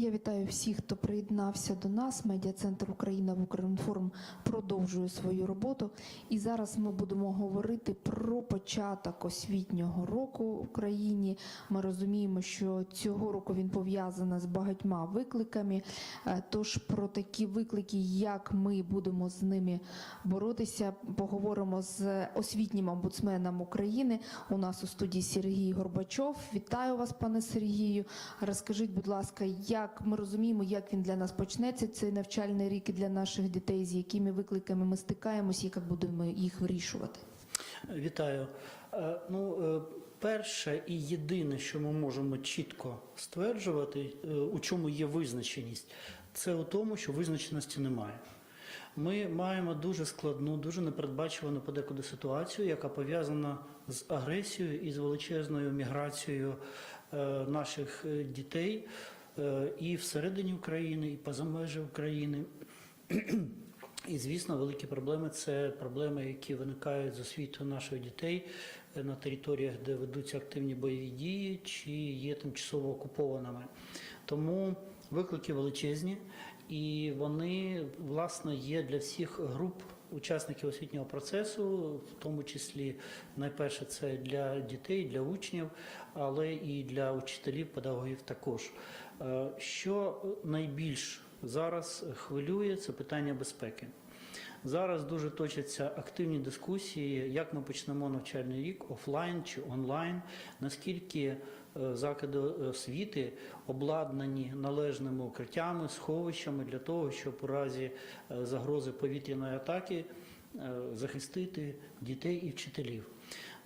Я вітаю всіх, хто приєднався до нас. Медіа-центр Україна в Укрінформ продовжує свою роботу. І зараз ми будемо говорити про початок освітнього року в Україні. Ми розуміємо, що цього року він пов'язаний з багатьма викликами. Е, Тож про такі виклики, як ми будемо з ними боротися, поговоримо з освітнім омбудсменом України. У нас у студії Сергій Горбачов. Вітаю вас, пане Сергію. Розкажіть, будь ласка, як ми розуміємо, як він для нас почнеться цей навчальний рік для наших дітей, з якими викликами ми стикаємося, і як будемо їх вирішувати? Вітаю. Е, Ну, е, перше і єдине, що ми можемо чітко стверджувати, е, у чому є визначеність, це у тому, що визначеності немає. Ми маємо дуже складну, дуже непередбачувану подекуди ситуацію, яка пов'язана з агресією і з величезною міграцією наших дітей і всередині України, і поза межі України. І, звісно, великі проблеми це проблеми, які виникають з освітою наших дітей е, на територіях, де ведуться активні бойові дії, чи є тимчасово окупованими. Тому виклики величезні, і вони власне є для всіх груп учасників освітнього процесу, в тому числі найперше це для дітей, для учнів, але і для учителів, педагогів також. Е, Що найбільш зараз хвилює, це питання безпеки. Зараз дуже точаться активні дискусії, як ми почнемо навчальний рік офлайн чи онлайн, наскільки е, заклади освіти обладнані належними укриттями, сховищами для того, щоб у разі е, загрози повітряної атаки захистити дітей і вчителів.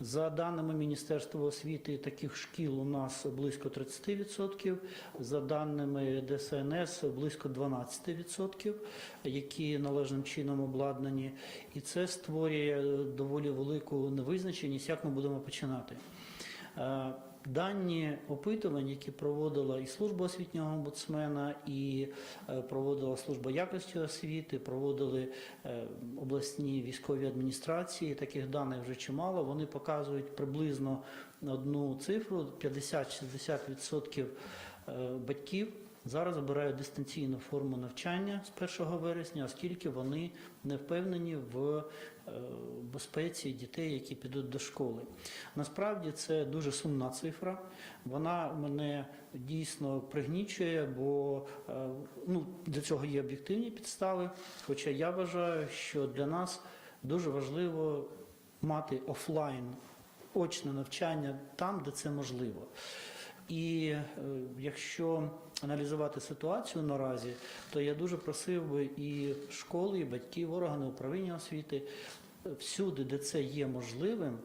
За даними Міністерства освіти, таких шкіл у нас близько 30%, за даними ДСНС близько 12%, які належним чином обладнані. І це створює доволі велику невизначеність, як ми будемо починати. Дані опитувань, які проводила і служба освітнього омбудсмена, і е, проводила служба якості освіти, проводили е, обласні військові адміністрації. Таких даних вже чимало. Вони показують приблизно одну цифру: 50-60% е, батьків. Зараз обирають дистанційну форму навчання з 1 вересня, оскільки вони не впевнені в е, безпеці дітей, які підуть до школи. Насправді це дуже сумна цифра. Вона мене дійсно пригнічує, бо е, ну, для цього є об'єктивні підстави. Хоча я вважаю, що для нас дуже важливо мати офлайн очне навчання там, де це можливо. І е, якщо аналізувати ситуацію наразі, то я дуже просив би і школи, і батьків, органи управління освіти всюди, де це є можливим,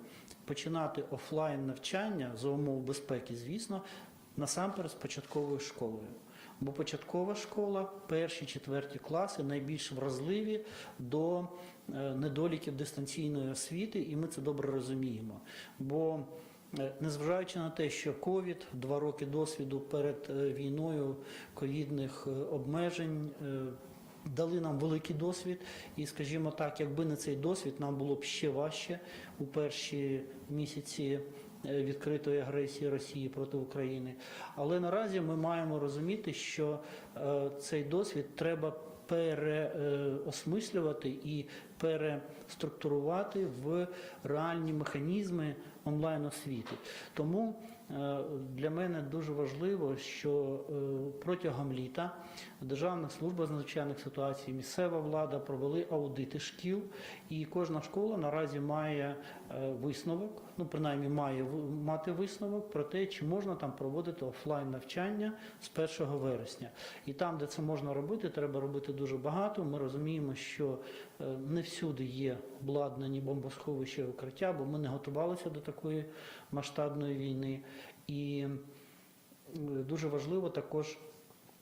починати офлайн навчання за умов безпеки, звісно, насамперед з початковою школою. Бо початкова школа, перші четверті класи найбільш вразливі до е, недоліків дистанційної освіти, і ми це добре розуміємо. Бо Незважаючи на те, що ковід, два роки досвіду перед е, війною ковідних е, обмежень е, дали нам великий досвід, і, скажімо так, якби не цей досвід, нам було б ще важче у перші місяці е, відкритої агресії Росії проти України. Але наразі ми маємо розуміти, що е, цей досвід треба переосмислювати і переструктурувати в реальні механізми онлайн освіти. Тому е, для мене дуже важливо, що е, протягом літа Державна служба з надзвичайних ситуацій, місцева влада провели аудити шкіл, і кожна школа наразі має висновок, ну принаймні має мати висновок про те, чи можна там проводити офлайн навчання з 1 вересня. І там, де це можна робити, треба робити дуже багато. Ми розуміємо, що е, не всюди є обладнані бомбосховища і укриття, бо ми не готувалися до такої масштабної війни. І дуже важливо також.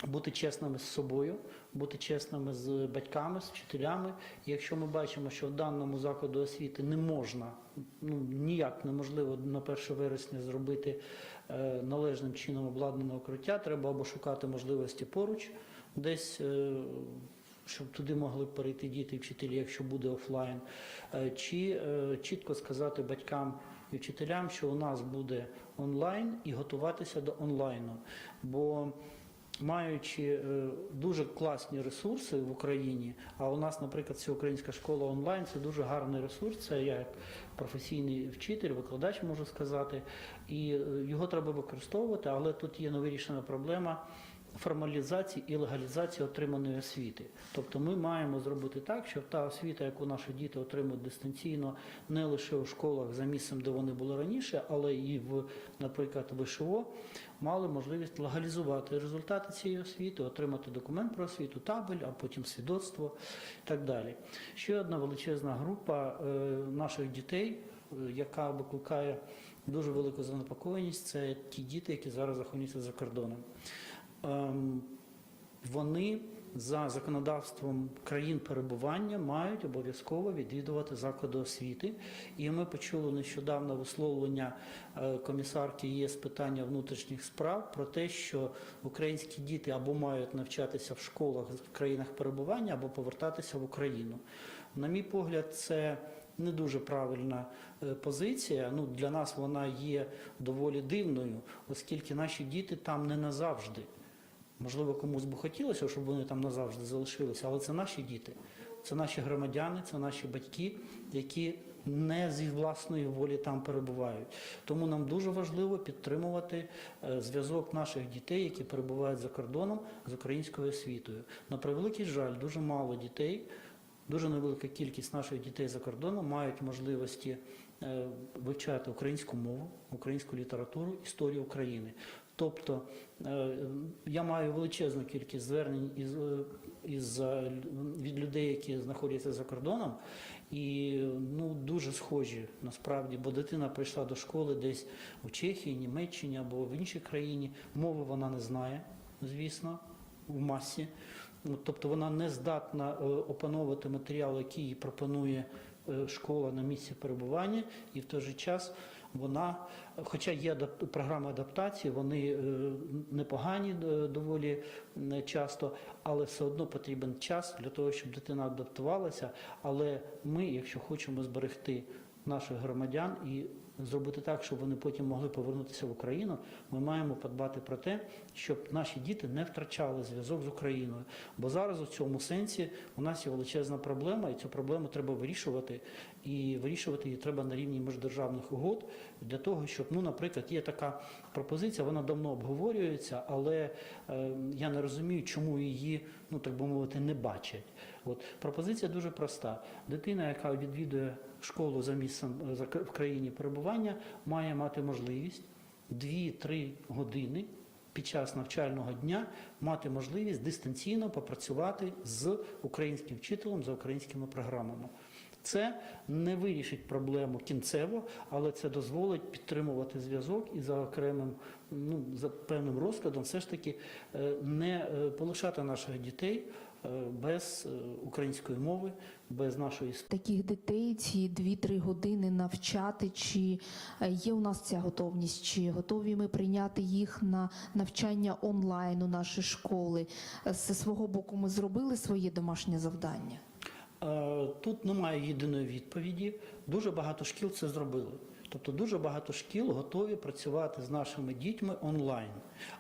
Бути чесними з собою, бути чесними з батьками, з вчителями. Якщо ми бачимо, що в даному закладу освіти не можна, ну ніяк неможливо на 1 вересня зробити е, належним чином обладнане укриття, треба або шукати можливості поруч, десь. Е, щоб туди могли перейти діти і вчителі, якщо буде офлайн, Е, чи е, чітко сказати батькам і вчителям, що у нас буде онлайн і готуватися до онлайну. Бо маючи е, дуже класні ресурси в Україні, а у нас, наприклад, всеукраїнська школа онлайн це дуже гарний ресурс. Це я як професійний вчитель, викладач можу сказати, і е, його треба використовувати, але тут є невирішена проблема. Формалізації і легалізації отриманої освіти. Тобто ми маємо зробити так, щоб та освіта, яку наші діти отримують дистанційно, не лише у школах за місцем, де вони були раніше, але і в, наприклад, ВШО, мали можливість легалізувати результати цієї освіти, отримати документ про освіту, табель, а потім свідоцтво і так далі. Ще одна величезна група е, наших дітей, е, яка викликає дуже велику занепокоєність, це ті діти, які зараз знаходяться за кордоном. Ем, Вони за законодавством країн перебування мають обов'язково відвідувати заклади освіти. І ми почули нещодавно висловлення е, комісарки ЄС питання внутрішніх справ про те, що українські діти або мають навчатися в школах в країнах перебування, або повертатися в Україну. На мій погляд, це не дуже правильна е, позиція. Ну для нас вона є доволі дивною, оскільки наші діти там не назавжди. Можливо, комусь би хотілося, щоб вони там назавжди залишилися, але це наші діти, це наші громадяни, це наші батьки, які не зі власної волі там перебувають. Тому нам дуже важливо підтримувати е, зв'язок наших дітей, які перебувають за кордоном з українською освітою. На превеликий жаль, дуже мало дітей. Дуже невелика кількість наших дітей за кордоном мають можливості е, вивчати українську мову, українську літературу, історію України. Тобто е, я маю величезну кількість звернень із, із е, від людей, які знаходяться за кордоном, і ну дуже схожі насправді, бо дитина прийшла до школи десь у Чехії, Німеччині або в іншій країні. Мови вона не знає, звісно, в масі. Тобто вона не здатна е, опановувати матеріал, який їй пропонує школа на місці перебування, і в той же час вона, хоча є програми адаптації, вони е, непогані е, доволі часто, але все одно потрібен час для того, щоб дитина адаптувалася. Але ми, якщо хочемо зберегти наших громадян і зробити так, щоб вони потім могли повернутися в Україну, ми маємо подбати про те, щоб наші діти не втрачали зв'язок з Україною. Бо зараз у цьому сенсі у нас є величезна проблема, і цю проблему треба вирішувати. І вирішувати її треба на рівні міждержавних угод для того, щоб, ну, наприклад, є така пропозиція, вона давно обговорюється, але е, я не розумію, чому її, ну так би мовити, не бачать. От пропозиція дуже проста. Дитина, яка відвідує школу за місцем е, за в країні перебування, має мати можливість 2-3 години під час навчального дня мати можливість дистанційно попрацювати з українським вчителем за українськими програмами. Це не вирішить проблему кінцево, але це дозволить підтримувати зв'язок і за окремим, ну за певним розкладом, все ж таки е, не е, полишати наших дітей без е, української мови, без нашої Таких дітей ці 2-3 години навчати, чи е, є у нас ця готовність, чи готові ми прийняти їх на навчання онлайн у наші школи. Е, Зі свого боку ми зробили своє домашнє завдання. Е, Тут немає єдиної відповіді. Дуже багато шкіл це зробили. Тобто дуже багато шкіл готові працювати з нашими дітьми онлайн.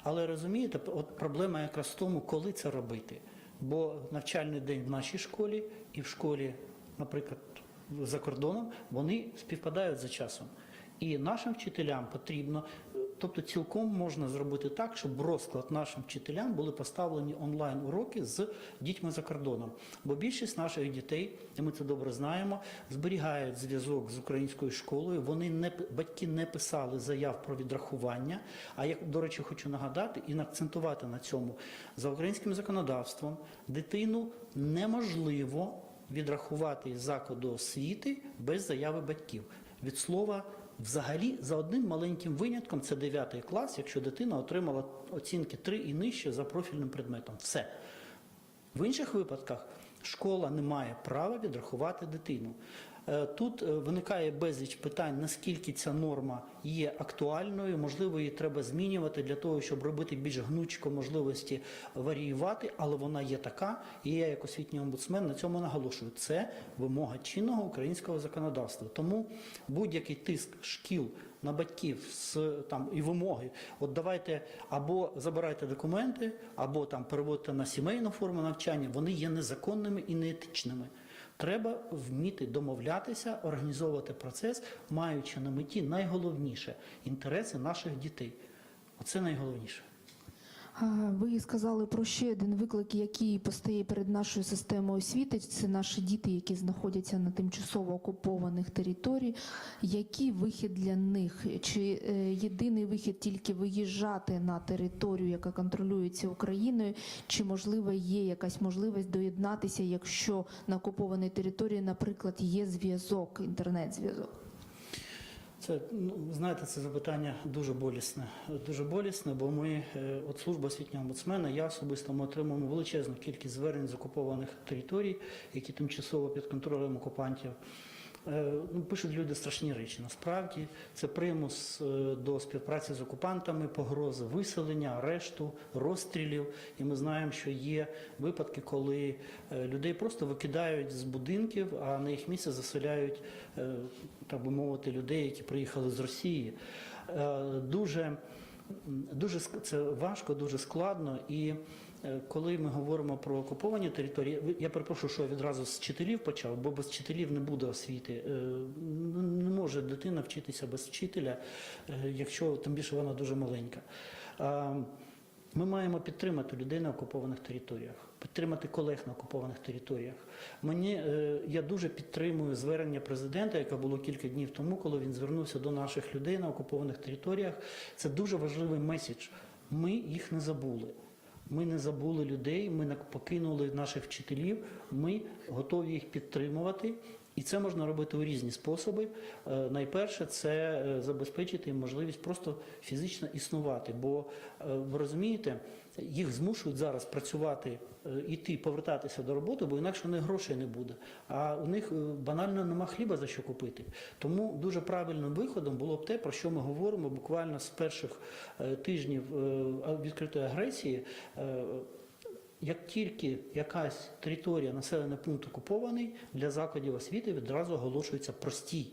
Але розумієте, от проблема якраз в тому, коли це робити. Бо навчальний день в нашій школі і в школі, наприклад, за кордоном, вони співпадають за часом. І нашим вчителям потрібно, тобто цілком можна зробити так, щоб розклад нашим вчителям були поставлені онлайн уроки з дітьми за кордоном. Бо більшість наших дітей, і ми це добре знаємо, зберігають зв'язок з українською школою. Вони не батьки не писали заяв про відрахування. А я, до речі, хочу нагадати і акцентувати на цьому за українським законодавством дитину неможливо відрахувати із закладу освіти без заяви батьків. Від слова взагалі за одним маленьким винятком це 9 клас, якщо дитина отримала оцінки 3 і нижче за профільним предметом. Все. В інших випадках школа не має права відрахувати дитину. Е, Тут е, виникає безліч питань, наскільки ця норма є актуальною, можливо, її треба змінювати для того, щоб робити більш гнучко можливості варіювати, але вона є така, і я, як освітній омбудсмен, на цьому наголошую. Це вимога чинного українського законодавства. Тому будь-який тиск шкіл на батьків з там і вимоги. От давайте або забирайте документи, або там переводьте на сімейну форму навчання. Вони є незаконними і неетичними. Треба вміти домовлятися, організовувати процес, маючи на меті найголовніше інтереси наших дітей. Оце найголовніше. Ви сказали про ще один виклик, який постає перед нашою системою освіти. Це наші діти, які знаходяться на тимчасово окупованих територіях. Який вихід для них? Чи е, єдиний вихід тільки виїжджати на територію, яка контролюється Україною? Чи можливо є якась можливість доєднатися, якщо на окупованій території, наприклад, є зв'язок, інтернет-зв'язок? Це ну, знаєте, це запитання дуже болісне. Дуже болісне, бо ми, е, от служба освітнього омбудсмена, я особисто ми отримуємо величезну кількість звернень з окупованих територій, які тимчасово під контролем окупантів. Е, Ну, пишуть люди страшні речі. Насправді це примус е, до співпраці з окупантами, погрози виселення, арешту, розстрілів. І ми знаємо, що є випадки, коли е, людей просто викидають з будинків, а на їх місце заселяють, так би мовити, людей, які приїхали з Росії. Дуже Дуже це важко, дуже складно. І коли ми говоримо про окуповані території, я перепрошую, що я відразу з вчителів почав, бо без вчителів не буде освіти. Е, Не може дитина вчитися без вчителя, е, якщо тим більше вона дуже маленька. Ми маємо підтримати людей на окупованих територіях, підтримати колег на окупованих територіях. Мені е, я дуже підтримую звернення президента, яке було кілька днів тому, коли він звернувся до наших людей на окупованих територіях. Це дуже важливий меседж. Ми їх не забули. Ми не забули людей, ми не покинули наших вчителів. Ми готові їх підтримувати. І це можна робити у різні способи. Е, Найперше це е, забезпечити їм можливість просто фізично існувати. Бо е, ви розумієте, їх змушують зараз працювати, е, іти, повертатися до роботи, бо інакше у них грошей не буде. А у них е, банально нема хліба за що купити. Тому дуже правильним виходом було б те, про що ми говоримо буквально з перших е, тижнів е, відкритої агресії. Е, як тільки якась територія, населений пункт окупований, для закладів освіти відразу оголошується простій,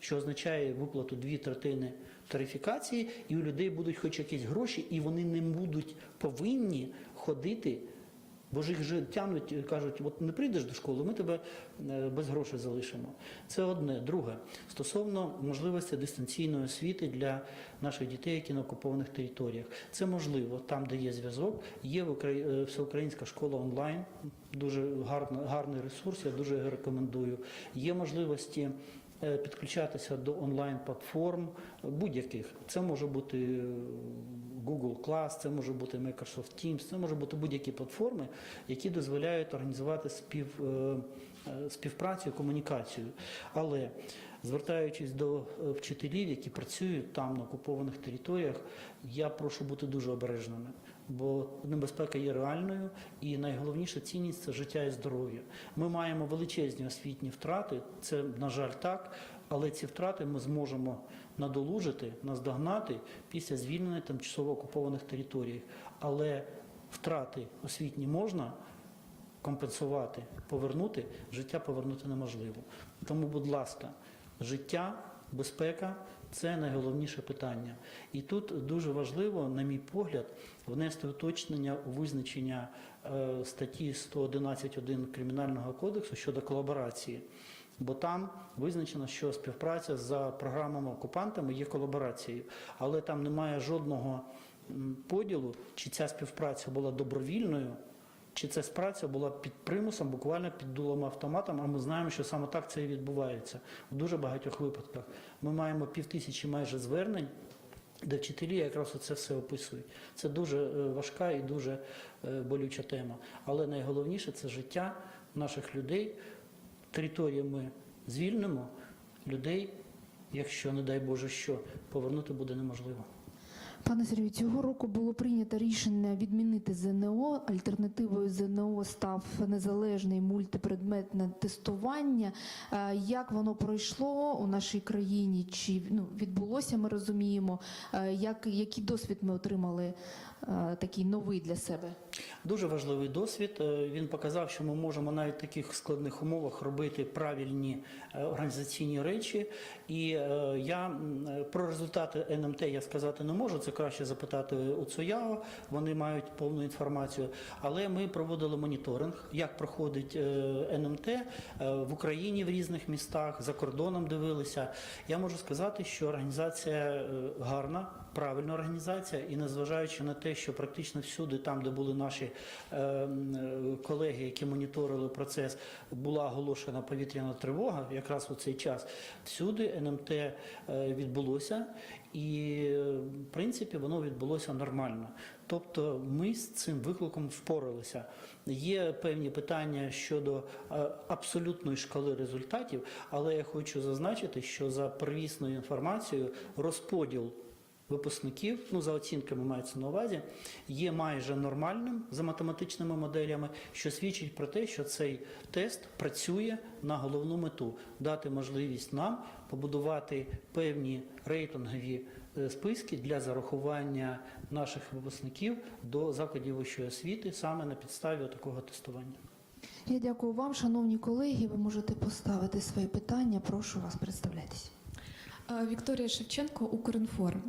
що означає виплату дві третини тарифікації, і у людей будуть хоч якісь гроші, і вони не будуть повинні ходити. Бо ж їх же тягнуть, і кажуть, от не прийдеш до школи, ми тебе е, без грошей залишимо. Це одне. Друге, стосовно можливості дистанційної освіти для наших дітей, які на окупованих територіях. Це можливо там, де є зв'язок. Є е, всеукраїнська школа онлайн, дуже гарна, гарний ресурс, я дуже рекомендую. Є можливості підключатися до онлайн-платформ е, будь-яких. Це може бути е, Google Class, це може бути Microsoft Teams, це може бути будь-які платформи, які дозволяють організувати спів, е, е, співпрацю і комунікацію. Але звертаючись до е, вчителів, які працюють там на окупованих територіях, я прошу бути дуже обережними, бо небезпека є реальною, і найголовніша цінність це життя і здоров'я. Ми маємо величезні освітні втрати, це на жаль так, але ці втрати ми зможемо надолужити, наздогнати після звільнення тимчасово окупованих територій. Але втрати освітні можна компенсувати, повернути, життя повернути неможливо. Тому, будь ласка, життя, безпека це найголовніше питання. І тут дуже важливо, на мій погляд, внести уточнення у визначення е, статті 111.1 Кримінального кодексу щодо колаборації. Бо там визначено, що співпраця за програмами окупантами є колаборацією, але там немає жодного поділу, чи ця співпраця була добровільною, чи ця співпраця була під примусом, буквально під дулом автоматом. А ми знаємо, що саме так це і відбувається у дуже багатьох випадках. Ми маємо півтисячі майже звернень. Де вчителі якраз це все описують. Це дуже е, важка і дуже е, болюча тема. Але найголовніше це життя наших людей. Територію ми звільнимо, людей, якщо, не дай Боже, що, повернути буде неможливо. Пане Сергію, цього року було прийнято рішення відмінити ЗНО. Альтернативою ЗНО став незалежний мультипредметне тестування. Е, Як воно пройшло у нашій країні? Чи ну, відбулося, ми розуміємо? Е, Як, який досвід ми отримали е, такий новий для себе? Дуже важливий досвід. Е, Він показав, що ми можемо навіть в таких складних умовах робити правильні е, організаційні речі. І е, я про результати НМТ я сказати не можу. Це краще запитати у ЦУЯО. Вони мають повну інформацію. Але ми проводили моніторинг, як проходить НМТ в Україні в різних містах, за кордоном дивилися. Я можу сказати, що організація гарна, правильна організація, і незважаючи на те, що практично всюди, там, де були наші е, е, колеги, які моніторили процес, була оголошена повітряна тривога, якраз у цей час, всюди НМТ е, відбулося, і е, в принципі воно відбулося нормально. Тобто ми з цим викликом впоралися. Є певні питання щодо е, абсолютної шкали результатів, але я хочу зазначити, що за первісною інформацією розподіл випускників, ну за оцінками мається на увазі, є майже нормальним за математичними моделями, що свідчить про те, що цей тест працює на головну мету дати можливість нам побудувати певні рейтингові е, списки для зарахування наших випускників до закладів вищої освіти саме на підставі такого тестування. Я дякую вам, шановні колеги. Ви можете поставити свої питання. Прошу вас представляйтесь. Вікторія Шевченко, Укрінформ.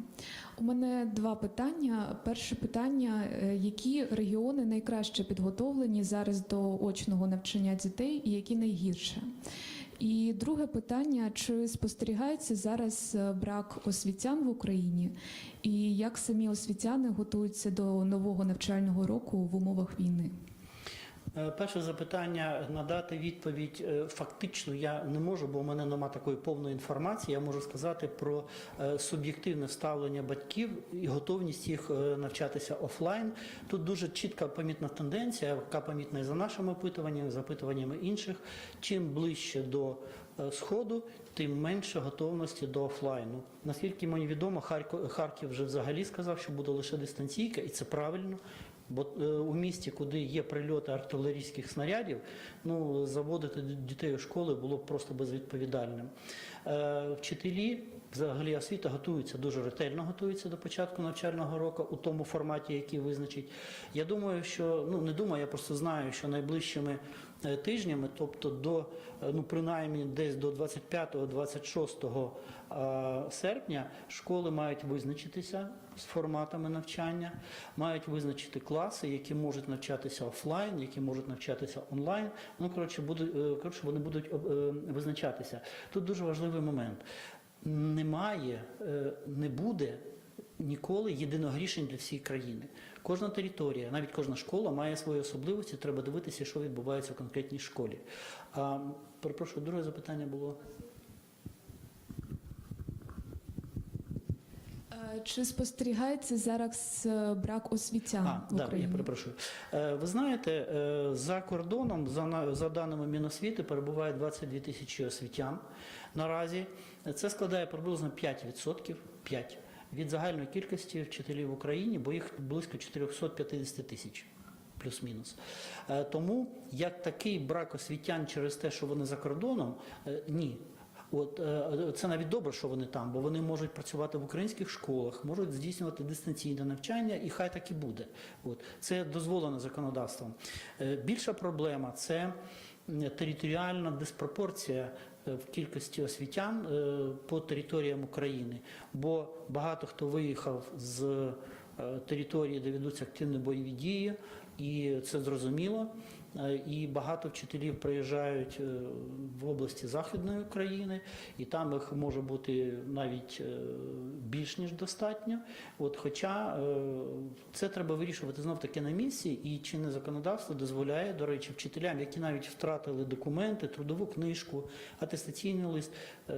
У мене два питання. Перше питання: е, які регіони найкраще підготовлені зараз до очного навчання дітей, і які найгірше? І друге питання: чи спостерігається зараз е, брак освітян в Україні, і як самі освітяни готуються до нового навчального року в умовах війни? Е, Перше запитання надати відповідь е, фактично я не можу, бо в мене немає такої повної інформації. Я можу сказати про е, суб'єктивне ставлення батьків і готовність їх навчатися офлайн. Тут дуже чітка помітна тенденція, яка помітна і за нашими опитуваннями, запитуваннями інших. Чим ближче до сходу, тим менше готовності до офлайну. Наскільки мені відомо, Харків вже взагалі сказав, що буде лише дистанційка, і це правильно. Бо е, у місті, куди є прильоти артилерійських снарядів, ну заводити дітей у школи було б просто безвідповідальним. Е, Вчителі, взагалі освіта готуються дуже ретельно готуються до початку навчального року у тому форматі, який визначить. Я думаю, що ну не думаю, я просто знаю, що найближчими тижнями, тобто до е, ну принаймні десь до 25-26 е, серпня, школи мають визначитися з форматами навчання, мають визначити класи, які можуть навчатися офлайн, які можуть навчатися онлайн. Ну коротше, будуть е, коротше, вони будуть е, визначатися. Тут дуже важливий момент. Немає, е, не буде ніколи єдиного рішень для всієї країни. Кожна територія, навіть кожна школа має свої особливості. Треба дивитися, що відбувається в конкретній школі. А, перепрошую, друге запитання було. Е, Чи спостерігається зараз е, брак освітян А, в да, Україні? я перепрошую. Е, Ви знаєте, за кордоном, за, за даними Міносвіти, перебуває 22 тисячі освітян наразі. Це складає приблизно 5%, 5 від загальної кількості вчителів в Україні, бо їх близько 450 тисяч. Плюс-мінус. Е, Тому як такий брак освітян через те, що вони за кордоном, е, ні. От е, це навіть добре, що вони там, бо вони можуть працювати в українських школах, можуть здійснювати дистанційне навчання, і хай так і буде. От це дозволено законодавством. Більша проблема це територіальна диспропорція в кількості освітян е, по територіям України, бо багато хто виїхав з е, території, де ведуться активні бойові дії, і це зрозуміло. Е, І багато вчителів приїжджають е, в області Західної України, і там їх може бути навіть е, більш ніж достатньо. От, хоча це треба вирішувати знов таки на місці, і чинне законодавство дозволяє, до речі, вчителям, які навіть втратили документи, трудову книжку, атестаційний лист,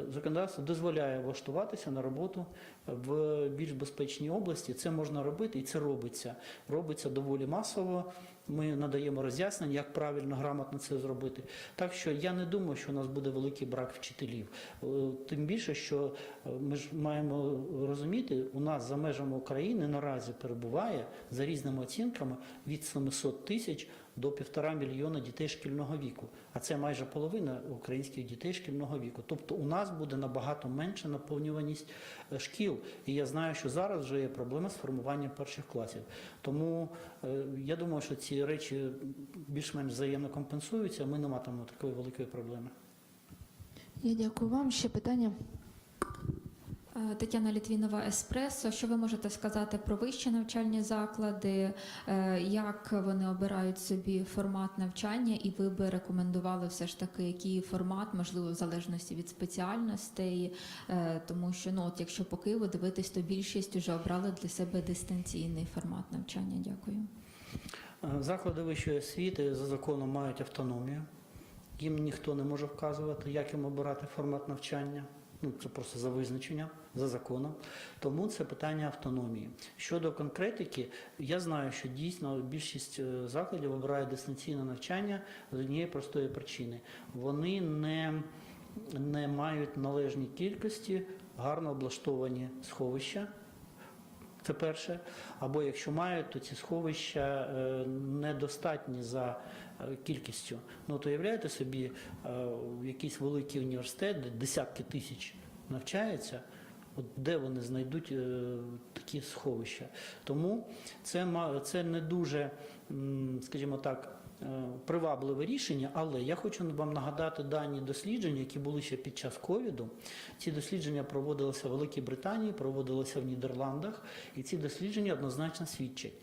законодавство дозволяє влаштуватися на роботу в більш безпечній області. Це можна робити, і це робиться. Робиться доволі масово. Ми надаємо роз'яснення, як правильно, грамотно це зробити. Так що я не думаю, що у нас буде великий брак вчителів. Е, Тим більше, що е, ми ж маємо розуміти, у нас за межами України наразі перебуває за різними оцінками від 700 тисяч до півтора мільйона дітей шкільного віку, а це майже половина українських дітей шкільного віку. Тобто у нас буде набагато менша наповнюваність е, шкіл. І я знаю, що зараз вже є проблема з формуванням перших класів. Тому е, я думаю, що ці речі більш-менш взаємно компенсуються. Ми не матимемо такої великої проблеми. Я дякую вам. Ще питання. Е, Тетяна Літвінова Еспресо. Що ви можете сказати про вищі навчальні заклади? Е, Як вони обирають собі формат навчання, і ви би рекомендували все ж таки, який формат, можливо, в залежності від спеціальностей, Е, тому що ну от якщо по Києву дивитись, то більшість вже обрали для себе дистанційний формат навчання. Дякую. Заклади вищої освіти за законом мають автономію. Їм ніхто не може вказувати, як їм обирати формат навчання. Ну, це просто за визначенням, за законом. Тому це питання автономії. Щодо конкретики, я знаю, що дійсно більшість е, закладів обирає дистанційне навчання з однієї простої причини. Вони не, не мають належній кількості гарно облаштовані сховища. Це перше. Або якщо мають, то ці сховища е, недостатні за кількістю. Ну то уявляєте собі, е, якийсь великий університет, де десятки тисяч навчаються. От де вони знайдуть е, такі сховища? Тому це, це не дуже, скажімо так, е, привабливе рішення, але я хочу вам нагадати дані дослідження, які були ще під час ковіду. Ці дослідження проводилися в Великій Британії, проводилися в Нідерландах, і ці дослідження однозначно свідчать,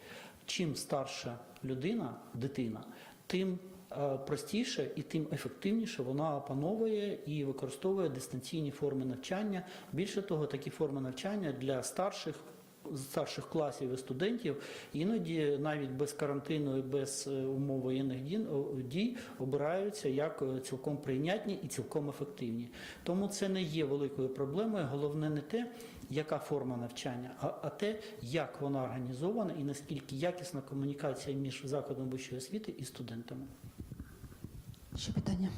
чим старша людина, дитина, тим е, простіше і тим ефективніше вона опановує і використовує дистанційні форми навчання. Більше того, такі форми навчання для старших. Старших класів і студентів іноді навіть без карантину і без е, умов воєнних дій, обираються як е, цілком прийнятні і цілком ефективні. Тому це не є великою проблемою. Головне не те, яка форма навчання, а, те, як вона організована і наскільки якісна комунікація між закладом вищої освіти і студентами. Ще питання.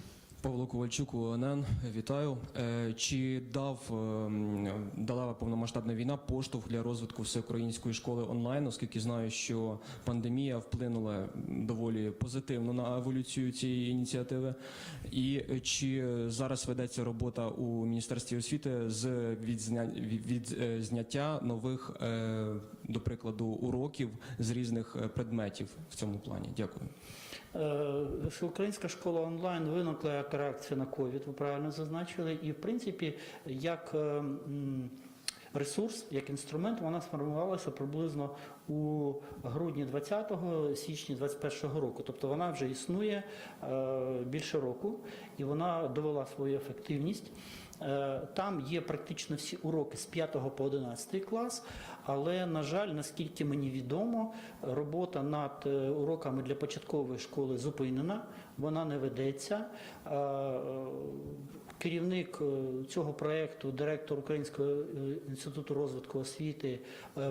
Павло Ковальчук, УНН, вітаю. Е, Чи дав ем, дала повномасштабна війна поштовх для розвитку всеукраїнської школи онлайн, оскільки знаю, що пандемія вплинула доволі позитивно на еволюцію цієї ініціативи? І чи зараз ведеться робота у міністерстві освіти з відзня... від, від е, нових, е, до прикладу, уроків з різних предметів в цьому плані? Дякую. Всеукраїнська школа онлайн виникла як реакція на ковід, ви правильно зазначили, і в принципі як е, ресурс, як інструмент, вона сформувалася приблизно у грудні 20-го, січні 21-го року. Тобто вона вже існує е, більше року і вона довела свою ефективність. Е, Там є практично всі уроки з 5 по 11 клас, але, на жаль, наскільки мені відомо, робота над е, уроками для початкової школи зупинена, вона не ведеться. Е, е, Керівник цього проєкту, директор Українського інституту розвитку освіти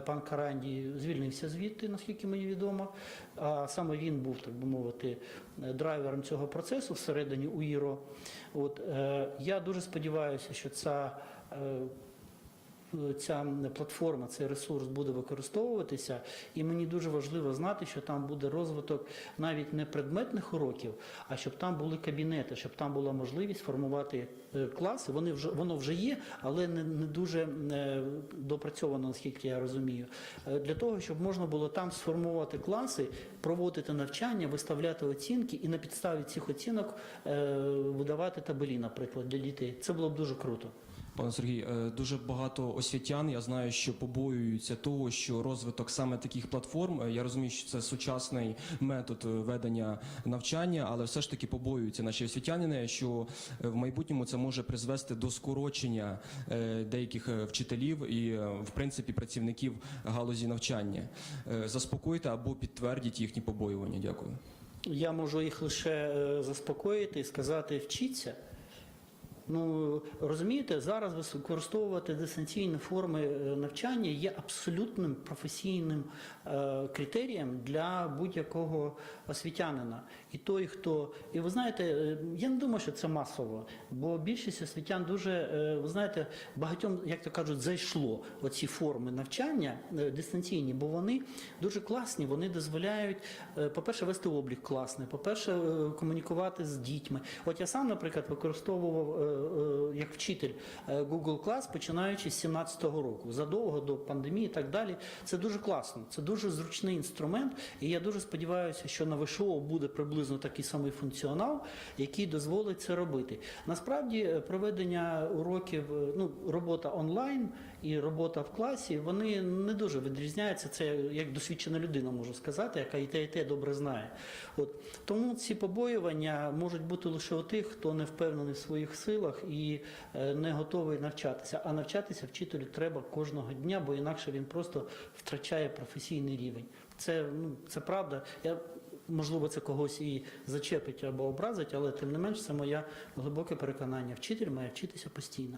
пан Каранді звільнився звідти, наскільки мені відомо. А саме він був, так би мовити, драйвером цього процесу всередині УІРО. От я дуже сподіваюся, що ця. Ця платформа, цей ресурс буде використовуватися, і мені дуже важливо знати, що там буде розвиток навіть не предметних уроків, а щоб там були кабінети, щоб там була можливість формувати е, класи. Вони вже воно вже є, але не, не дуже е, допрацьовано, наскільки я розумію. Е, Для того, щоб можна було там сформувати класи, проводити навчання, виставляти оцінки і на підставі цих оцінок видавати табелі, наприклад, для дітей. Це було б дуже круто. Пане Сергій, е, дуже багато освітян. Я знаю, що побоюються того, що розвиток саме таких платформ. е, Я розумію, що це сучасний метод е, ведення навчання, але все ж таки побоюються наші освітянини, що в майбутньому це може призвести до скорочення деяких вчителів і, в принципі, працівників галузі навчання. Заспокойте або підтвердіть їхні побоювання. Дякую. Я можу їх лише заспокоїти і сказати: вчіться. Ну розумієте, зараз використовувати дистанційні форми е, навчання є абсолютним професійним е, критерієм для будь-якого освітянина. І той, хто і ви знаєте, е, я не думаю, що це масово, бо більшість освітян дуже е, ви знаєте, багатьом, як то кажуть, зайшло оці форми навчання е, дистанційні, бо вони дуже класні. Вони дозволяють, е, по-перше, вести облік класний, по-перше, е, комунікувати з дітьми. От я сам, наприклад, використовував е, як вчитель е, Google Class, починаючи з 17-го року, задовго до пандемії і так далі. Це дуже класно, це дуже зручний інструмент, і я дуже сподіваюся, що на ВШО буде приблизно такий самий функціонал, який дозволить це робити. Насправді, е, проведення уроків, е, ну робота онлайн і робота в класі, вони не дуже відрізняються. Це як досвідчена людина можу сказати, яка і те, і те добре знає. От тому ці побоювання можуть бути лише у тих, хто не впевнений в своїх силах і е, не готовий навчатися. А навчатися вчителю треба кожного дня, бо інакше він просто втрачає професійний рівень. Це ну це правда. Я можливо це когось і зачепить або образить, але тим не менш це моє глибоке переконання. Вчитель має вчитися постійно.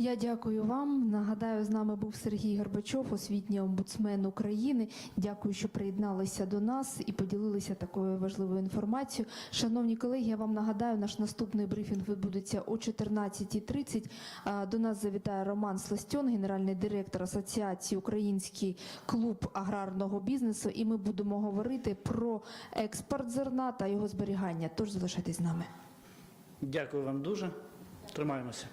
Я дякую вам. Нагадаю, з нами був Сергій Горбачов, освітній омбудсмен України. Дякую, що приєдналися до нас і поділилися такою важливою інформацією. Шановні колеги, я вам нагадаю, наш наступний брифінг відбудеться о 14.30. До нас завітає Роман Сластьон, генеральний директор Асоціації Український клуб аграрного бізнесу. І ми будемо говорити про експорт зерна та його зберігання. Тож залишайтесь з нами. Дякую вам дуже. Тримаємося.